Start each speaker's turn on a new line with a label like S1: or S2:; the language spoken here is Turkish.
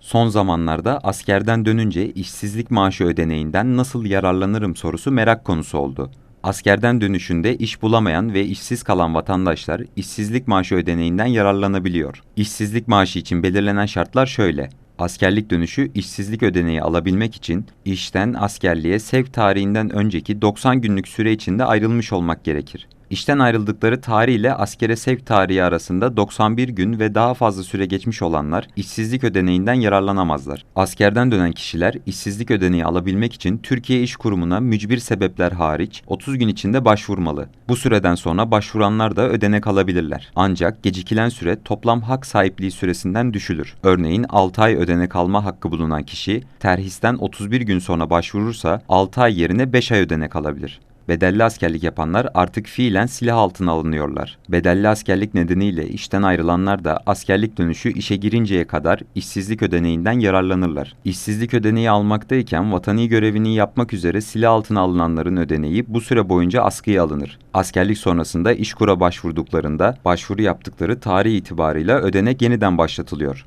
S1: Son zamanlarda askerden dönünce işsizlik maaşı ödeneğinden nasıl yararlanırım sorusu merak konusu oldu. Askerden dönüşünde iş bulamayan ve işsiz kalan vatandaşlar işsizlik maaşı ödeneğinden yararlanabiliyor. İşsizlik maaşı için belirlenen şartlar şöyle. Askerlik dönüşü işsizlik ödeneği alabilmek için işten askerliğe sevk tarihinden önceki 90 günlük süre içinde ayrılmış olmak gerekir. İşten ayrıldıkları tarih askere sevk tarihi arasında 91 gün ve daha fazla süre geçmiş olanlar işsizlik ödeneğinden yararlanamazlar. Askerden dönen kişiler işsizlik ödeneği alabilmek için Türkiye İş Kurumu'na mücbir sebepler hariç 30 gün içinde başvurmalı. Bu süreden sonra başvuranlar da ödenek alabilirler. Ancak gecikilen süre toplam hak sahipliği süresinden düşülür. Örneğin 6 ay ödenek alma hakkı bulunan kişi terhisten 31 gün sonra başvurursa 6 ay yerine 5 ay ödenek alabilir. Bedelli askerlik yapanlar artık fiilen silah altına alınıyorlar. Bedelli askerlik nedeniyle işten ayrılanlar da askerlik dönüşü işe girinceye kadar işsizlik ödeneğinden yararlanırlar. İşsizlik ödeneği almaktayken vatani görevini yapmak üzere silah altına alınanların ödeneği bu süre boyunca askıya alınır. Askerlik sonrasında işkura başvurduklarında başvuru yaptıkları tarih itibarıyla ödenek yeniden başlatılıyor.